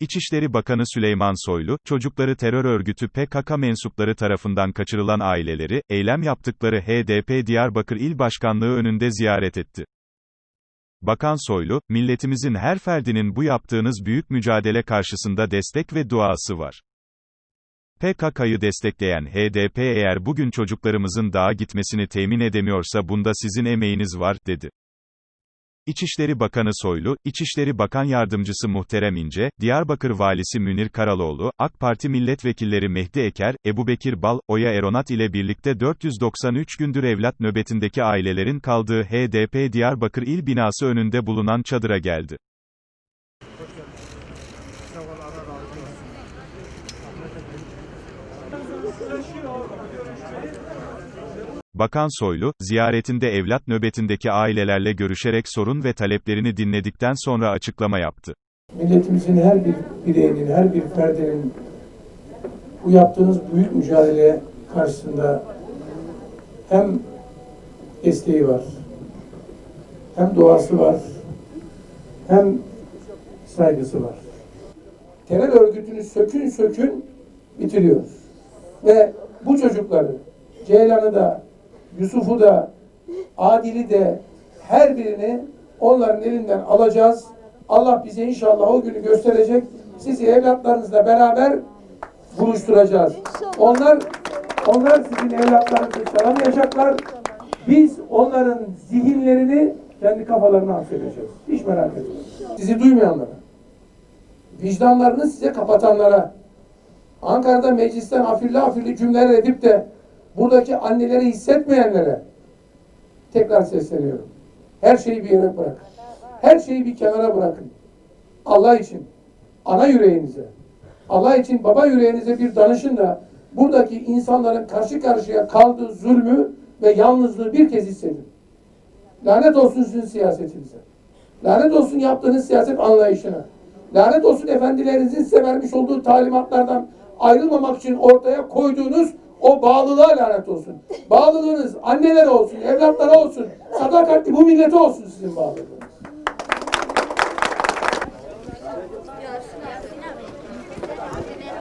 İçişleri Bakanı Süleyman Soylu, çocukları terör örgütü PKK mensupları tarafından kaçırılan aileleri, eylem yaptıkları HDP Diyarbakır İl Başkanlığı önünde ziyaret etti. Bakan Soylu, milletimizin her ferdinin bu yaptığınız büyük mücadele karşısında destek ve duası var. PKK'yı destekleyen HDP eğer bugün çocuklarımızın dağa gitmesini temin edemiyorsa bunda sizin emeğiniz var, dedi. İçişleri Bakanı Soylu, İçişleri Bakan Yardımcısı Muhterem İnce, Diyarbakır Valisi Münir Karaloğlu, AK Parti milletvekilleri Mehdi Eker, Ebubekir Bal, Oya Eronat ile birlikte 493 gündür evlat nöbetindeki ailelerin kaldığı HDP Diyarbakır İl binası önünde bulunan çadıra geldi. Bakan Soylu, ziyaretinde evlat nöbetindeki ailelerle görüşerek sorun ve taleplerini dinledikten sonra açıklama yaptı. milletimizin her bir bireyinin, her bir ferdinin bu yaptığınız büyük mücadele karşısında hem desteği var, hem duası var, hem saygısı var. Terör örgütünü sökün sökün bitiriyoruz. Ve bu çocukları, Ceylan'ı da, Yusuf'u da, Adil'i de her birini onların elinden alacağız. Allah bize inşallah o günü gösterecek. Sizi evlatlarınızla beraber buluşturacağız. Onlar onlar sizin evlatlarınızı çalamayacaklar. Biz onların zihinlerini kendi kafalarına hapsedeceğiz. Hiç merak etmeyin. Sizi duymayanlara, vicdanlarını size kapatanlara, Ankara'da meclisten afirli afirli cümleler edip de buradaki anneleri hissetmeyenlere tekrar sesleniyorum. Her şeyi bir yere bırakın. Her şeyi bir kenara bırakın. Allah için ana yüreğinize, Allah için baba yüreğinize bir danışın da buradaki insanların karşı karşıya kaldığı zulmü ve yalnızlığı bir kez hissedin. Lanet olsun sizin siyasetinize. Lanet olsun yaptığınız siyaset anlayışına. Lanet olsun efendilerinizin size vermiş olduğu talimatlardan ayrılmamak için ortaya koyduğunuz o bağlılığa lanet olsun. Bağlılığınız annelere olsun, evlatlara olsun, sadakatli bu millete olsun sizin bağlılığınız.